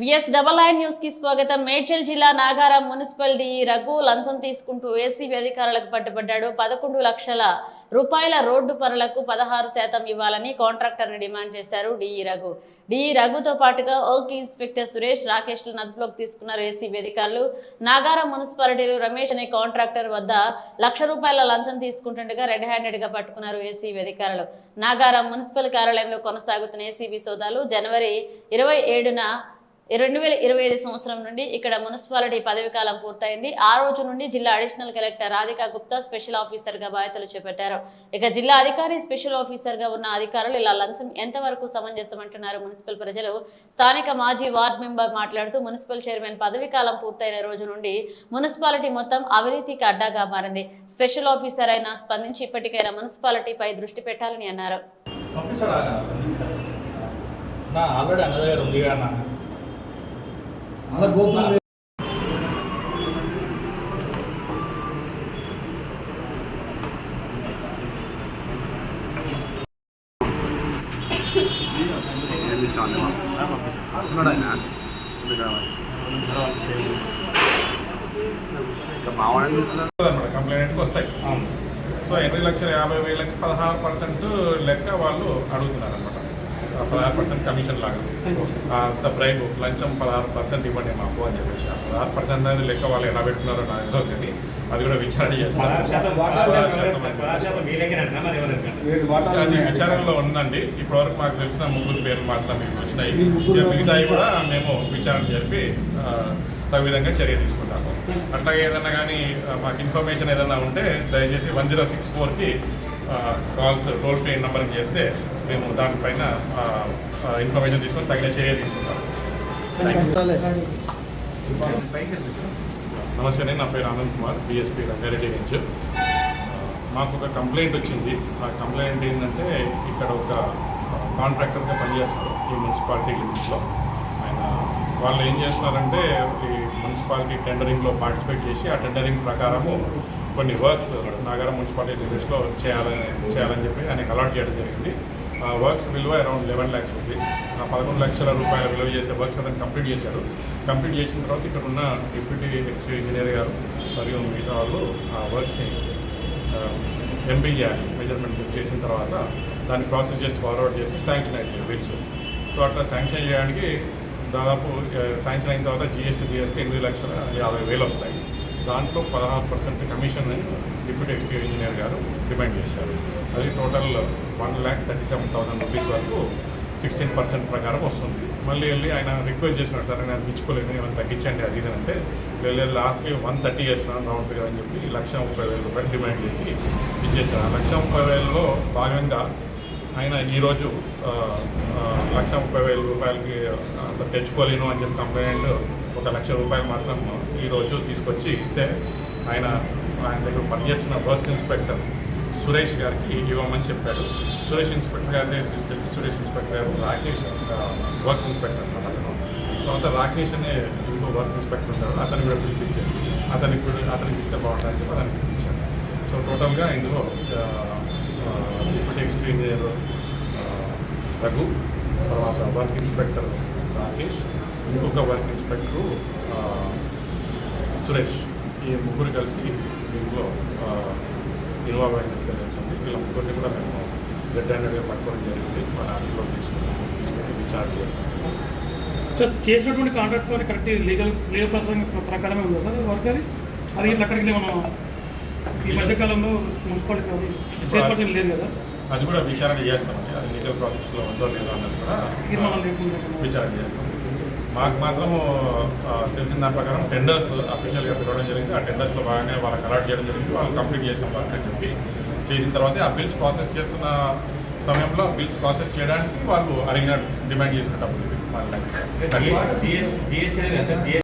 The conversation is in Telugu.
విఎస్ డబల్ ఐ న్యూస్కి స్వాగతం. మేడ్చల్ జిల్లా నాగారం మున్సిపాలిటీ రఘు లంచం తీసుకుంటూ ఏసీబీ అధికారులకు పట్టుబడ్డాడు. పదకొండు లక్షల రూపాయల రోడ్డు పనులకు పదహారు శాతం ఇవ్వాలని కాంట్రాక్టర్ని డిమాండ్ చేశారు D E Raghu. D E రఘుతో పాటుగా ఓకి ఇన్స్పెక్టర్ సురేష్ రాకేష్ అదుపులోకి తీసుకున్నారు ఏసీబీ అధికారులు. నాగారం మున్సిపాలిటీలో రమేష్ అనే కాంట్రాక్టర్ వద్ద లక్ష రూపాయల లంచం తీసుకుంటుండగా రెడ్ హ్యాండెడ్గా పట్టుకున్నారు ఏసీబీ అధికారులు. నాగారం మున్సిపల్ కార్యాలయంలో కొనసాగుతున్న ఏసీబీ సోదాలు జనవరి ఇరవై ఏడున రెండు వేల ఇరవై ఐదు సంవత్సరం నుండి ఇక్కడ మున్సిపాలిటీ పదవి కాలం పూర్తయింది. ఆ రోజు నుండి జిల్లా additional collector Radhika Gupta special ఆఫీసర్గా బాధ్యతలు చేపట్టారు. ఇక జిల్లా అధికారి స్పెషల్ ఆఫీసర్గా ఉన్న అధికారులు ఇలా లంచం ఎంతవరకు సమంజసమంటున్నారు? మున్సిపల్ ప్రజలు స్థానిక మాజీ వార్డ్ మెంబర్ మాట్లాడుతూ మున్సిపల్ చైర్మన్ పదవి కాలం పూర్తయిన రోజు నుండి మున్సిపాలిటీ మొత్తం అవినీతికి అడ్డాగా మారింది. స్పెషల్ ఆఫీసర్ అయినా స్పందించి ఇప్పటికైనా మున్సిపాలిటీపై దృష్టి పెట్టాలని అన్నారు. నా ఆల్రెడీ అన్న దగ్గర ఉంది కానీ అలా గోపురం వస్తున్నాడు ఆయన కంప్లైంట్కి వస్తాయి సో ఎనిమిది లక్షల యాభై వేలకి పదహారు పర్సెంట్ లెక్క వాళ్ళు అడుగుతున్నారు అనమాట పదహారు పర్సెంట్ కమిషన్ లాగా. ఆ, అంత బ్రైబ్ లంచం పదహారు పర్సెంట్ ఇవ్వండి మాకు అని చెప్పేసి. ఆ పదహారు పర్సెంట్ అనేది లెక్క వాళ్ళు ఎలా పెట్టుకున్నారో నాకు తెలియదు అది కూడా విచారణ చేస్తారు. అది. విచారణలో ఉందండి. ఇప్పటివరకు మాకు తెలిసిన ముగ్గురు పేర్లు మాత్రమే మీకు వచ్చినాయి. ఇక మిగతాయి కూడా మేము విచారణ జరిపి తగు విధంగా చర్య తీసుకుంటాము. అట్లాగే ఏదన్నా కానీ మాకు ఇన్ఫర్మేషన్ ఏదన్నా ఉంటే దయచేసి వన్ జీరో సిక్స్ ఫోర్కి కాల్స్ టోల్ ఫ్రీ నెంబర్కి చేస్తే మేము దానిపైన ఇన్ఫర్మేషన్ తీసుకొని తగిన చర్య తీసుకుంటాం. నమస్తే అండి నా పేరు ఆనంద్ కుమార్ బిఎస్పీ రంగారెడ్డి నుంచి. మాకు ఒక కంప్లైంట్ వచ్చింది. ఆ కంప్లైంట్ ఏంటంటే ఇక్కడ ఒక కాంట్రాక్టర్గా పనిచేస్తున్నారు ఈ మున్సిపాలిటీ లిమిట్స్లో ఆయన వాళ్ళు ఏం చేస్తున్నారంటే ఈ మున్సిపాలిటీ టెండరింగ్లో పార్టిసిపేట్ చేసి ఆ టెండరింగ్ ప్రకారము కొన్ని వర్క్స్ నాగారం మున్సిపాలిటీ లిస్ట్లో చేయాలని చేయాలని చెప్పి ఆయనకు అలాట్ చేయడం జరిగింది. ఆ వర్క్స్ విలువ అరౌండ్ లెవెన్ ల్యాక్స్ రూపీస్ ఆ పదకొండు లక్షల రూపాయల విలువ చేసే వర్క్స్ అతను కంప్లీట్ చేశారు కంప్లీట్ చేసిన తర్వాత ఇక్కడ ఉన్న డిప్యూటీ ఎక్స్ట్రీ ఇంజనీర్ గారు మరియు మిగతా వాళ్ళు ఆ వర్క్స్ని ఎంపీ చేయాలి మెజర్మెంట్ బుక్ చేసిన తర్వాత దాన్ని ప్రాసెస్ చేసి ఫార్వర్డ్ చేసి శాంక్షన్ అవుతుంది బిల్స్ సో అట్లా శాంక్షన్ చేయడానికి దాదాపు శాంక్షన్ అయిన తర్వాత జిఎస్టీ జిఎస్టీ ఎనిమిది లక్షల యాభై వేలు వస్తాయి. దాంట్లో పదహారు percent commission deputy executive engineer గారు డిమాండ్ చేశారు. అది total one lakh thirty seven thousand rupees వరకు సిక్స్టీన్ పర్సెంట్ ప్రకారం వస్తుంది. మళ్ళీ వెళ్ళి ఆయన రిక్వెస్ట్ చేసినాడు సార్ నేను తెచ్చుకోలేను ఏమైనా తగ్గించండి అది ఇది అంటే వెళ్ళి లాస్ట్కి వన్ థర్టీ చేస్తున్నాను రౌండ్ ఫిగర్ అని చెప్పి లక్ష ముప్పై వేల రూపాయలు డిమాండ్ చేసి ఇచ్చేసారు ఆ లక్ష ముప్పై వేలలో భాగంగా ఆయన ఈరోజు లక్ష ముప్పై వేల రూపాయలకి అంత తెచ్చుకోలేను అని చెప్పి కంప్లైంట్ ఒక లక్ష రూపాయలు మాత్రం ఈరోజు తీసుకొచ్చి ఇస్తే ఆయన ఆయన దగ్గర పనిచేస్తున్న వర్క్స్ ఇన్స్పెక్టర్ సురేష్ గారికి ఇవ్వమని చెప్పాడు. సురేష్ ఇన్స్పెక్టర్ గారిని తీసుకెళ్ళి సురేష్ ఇన్స్పెక్టర్ గారు రాకేష్ వర్క్స్ ఇన్స్పెక్టర్ అన్నమాట అతను. తర్వాత రాకేష్ అనే ఇంకో వర్క్ ఇన్స్పెక్టర్ ఉంటాడు. అతను కూడా పిలిపించేసి అతనికి ఇప్పుడు అతనికి ఇస్తే బాగుంటుందని చెప్పి అతనికి పిలిపించాడు. సో టోటల్గా ఇందులో ఆ, ఎక్స్ప్లెయిన్ డిప్యూటీ రఘు తర్వాత వర్క్ ఇన్స్పెక్టర్ రాకేష్ ఇంకొక వర్క్ ఇన్స్పెక్టరు సురేష్. ఈ ముగ్గురు కలిసి దీంట్లో ఇన్వాల్వ్ అయినట్టుగా తెలిసింది వీళ్ళ ముగ్గురిని కూడా మేము రెడ్ హ్యాండెడ్గా పట్టుకోవడం జరిగింది. మన అదుపులో తీసుకున్నాము తీసుకుని విచారణ చేస్తున్నాము సార్ చేసినటువంటి కాంట్రాక్ట్ మరి కరెక్ట్ లీగల్ లీగల్ ప్రకారం ప్రకారమే ఉందా సార్ వర్క్ అది? అది ఇట్లా అక్కడికి మనం ఈ మధ్యకాలంలో మున్సిపాలిటీ చైర్పర్సన్ లేదు కదా? అది కూడా విచారణ చేస్తామండి అది లీగల్ ప్రాసెస్లో ఉందో లేదో అన్నది కూడా విచారణ చేస్తాం. మాకు మాత్రము తెలిసిన దాని ప్రకారం టెండర్స్ అఫీషియల్గా పిలవడం జరిగింది. ఆ టెండర్స్లో భాగంగా వాళ్ళకి అలాట్ చేయడం జరిగింది. వాళ్ళు కంప్లీట్ చేసాం వర్క్ అని చెప్పి చేసిన తర్వాత ఆ బిల్స్ ప్రాసెస్ చేస్తున్న సమయంలో ఆ బిల్స్ ప్రాసెస్ చేయడానికి వాళ్ళు అడిగిన డిమాండ్ చేసిన డబ్బులు